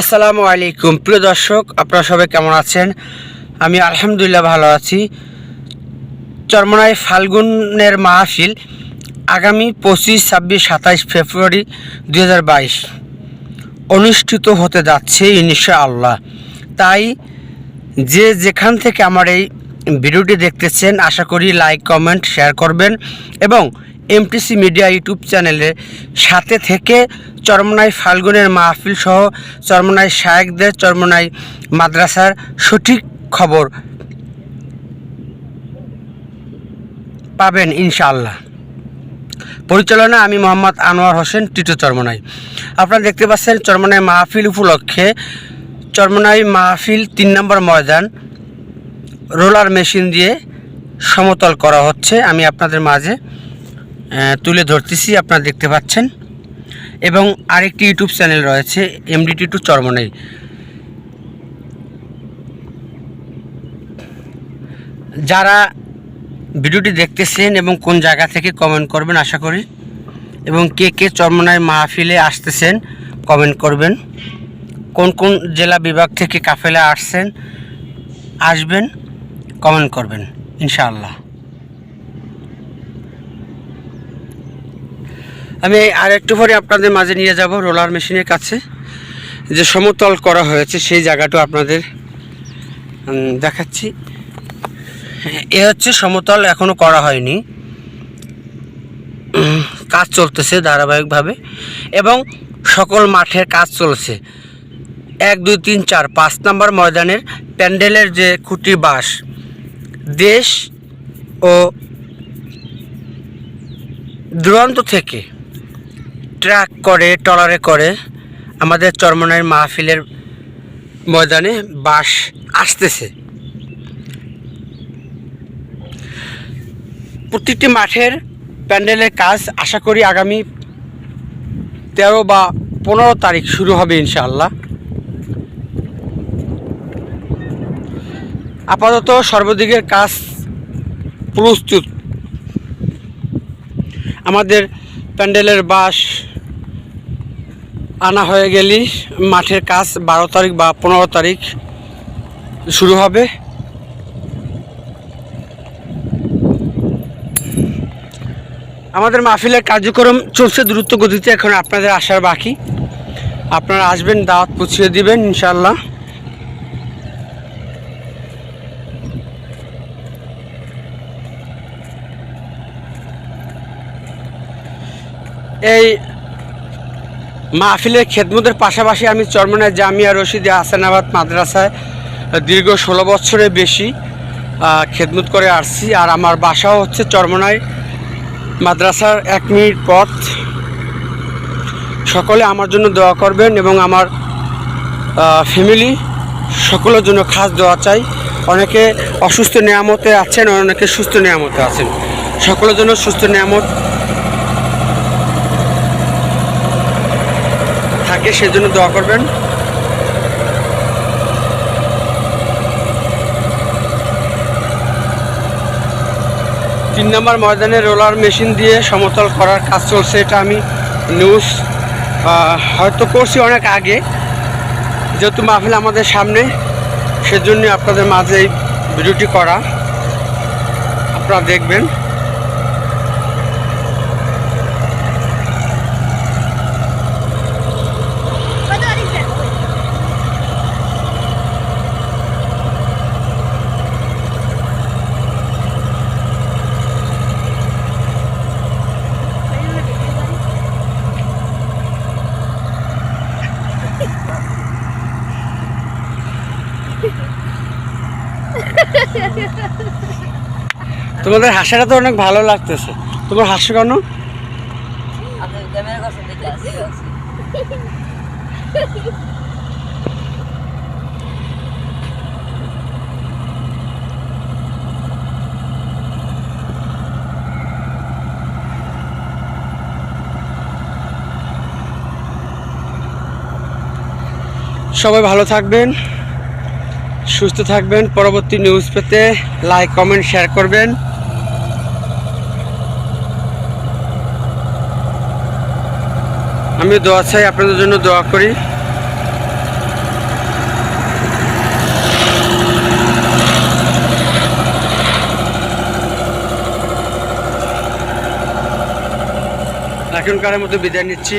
আসসালামু আলাইকুম। প্রিয় দর্শক, আপনারা সবাই কেমন আছেন? আমি আলহামদুলিল্লাহ ভালো আছি। চরমনায় ফাল্গুনের মাহফিল আগামী পঁচিশ, ছাব্বিশ, সাতাইশ ফেব্রুয়ারি দু হাজার বাইশ অনুষ্ঠিত হতে যাচ্ছে ইনশা আল্লাহ তাই যে যেখান থেকে আমার এই ভিডিওটি দেখতেছেন, আশা করি লাইক, কমেন্ট, শেয়ার করবেন এবং এমটিসি মিডিয়া ইউটিউব চ্যানেলের সাথে থেকে চরমনাই ফাল্গুনের মাহফিল সহ চরমনাই শায়েকদের চরমনাই মাদ্রাসার সঠিক খবর পাবেন ইনশাআল্লাহ। পরিচালনা আমি মোহাম্মদ আনোয়ার হোসেন, টিটু চরমনাই আপনারা দেখতে পাচ্ছেন চরমনাই মাহফিল উপলক্ষে চরমনাই মাহফিল তিন নম্বর ময়দান রোলার মেশিন দিয়ে সমতল করা হচ্ছে। আমি আপনাদের মাঝে তুলে ধরতেছি, আপনারা দেখতে পাচ্ছেন। এবং আরেকটি ইউটিউব চ্যানেল রয়েছে, এমডিটি টু চরমনাই। যারা ভিডিওটি দেখতেছেন এবং কোন জায়গা থেকে কমেন্ট করবেন, আশা করি। এবং কে কে চরমনায় মাহফিলে আসতেছেন কমেন্ট করবেন। কোন কোন জেলা বিভাগ থেকে কাফেলা আসছেন, আসবেন কমেন্ট করবেন, ইনশাআল্লাহ। আমি আর একটু পরে আপনাদের মাঝে নিয়ে যাব রোলার মেশিনের কাছে। যে সমতল করা হয়েছে সেই জায়গাটা আপনাদের দেখাচ্ছি। এ হচ্ছে সমতল, এখনও করা হয়নি। কাজ চলতেছে ধারাবাহিকভাবে এবং সকল মাঠের কাজ চলছে। এক, দুই, তিন, চার, পাঁচ নম্বর ময়দানের প্যান্ডেলের যে খুঁটি বাস দেশ ও দূরান্ত থেকে ট্রাক করে, ট্রলারে করে আমাদের চরমনাইয়ের মাহফিলের ময়দানে বাস আসতেছে। প্রত্যেকটি মাঠের প্যান্ডেলের কাজ আশা করি আগামী তেরো বা পনেরো তারিখ শুরু হবে ইনশাআল্লাহ। আপাতত সর্বদিকের কাজ প্রস্তুত। আমাদের প্যান্ডেলের বাস আনা হয়ে গেলেই মাঠের কাজ বারো তারিখ বা পনেরো তারিখ শুরু হবে। আমাদের মাহফিলের কার্যক্রম চলছে দ্রুত গতিতে, এখন আপনাদের আসার বাকি। আপনারা আসবেন, দাওয়াত পুছিয়ে দিবেন ইনশাল্লাহ এই মাহফিলের খেদমতের পাশাপাশি আমি চরমনায় জামিয়া রশিদে হাসানাবাদ মাদ্রাসায় দীর্ঘ ষোলো বছরের বেশি খেদমত করে আসছি। আর আমার বাসাও হচ্ছে চরমনায় মাদ্রাসার এক মিনিট পথ। সকলে আমার জন্য দোয়া করবেন এবং আমার ফ্যামিলি সকলের জন্য খাস দোয়া চাই। অনেকে অসুস্থ নিয়ামতে আছেন, অনেকে সুস্থ নিয়ামতে আছেন। সকলের জন্য সুস্থ নিয়ামত থাকে সেজন্য দোয়া করবেন। তিন নম্বর ময়দানে রোলার মেশিন দিয়ে সমতল করার কাজ চলছে, এটা আমি নিউজ হয়তো করছি অনেক আগে। যেহেতু মাহফিল আমাদের সামনে সেজন্য আপনাদের মাঝে এই ভিডিওটি করা। আপনারা দেখবেন। তোমাদের হাসাটা তো অনেক ভালো লাগতেছে। তোমার হাসি কেন? সবাই ভালো থাকবেন। সুস্থ থাকবেন। পরবর্তী নিউজ পেতে লাইক কমেন্ট শেয়ার করবেন। আমি দোয়া চাই আপনাদের জন্য দোয়া করি। এখনকারের মতো বিদায় নিচ্ছি।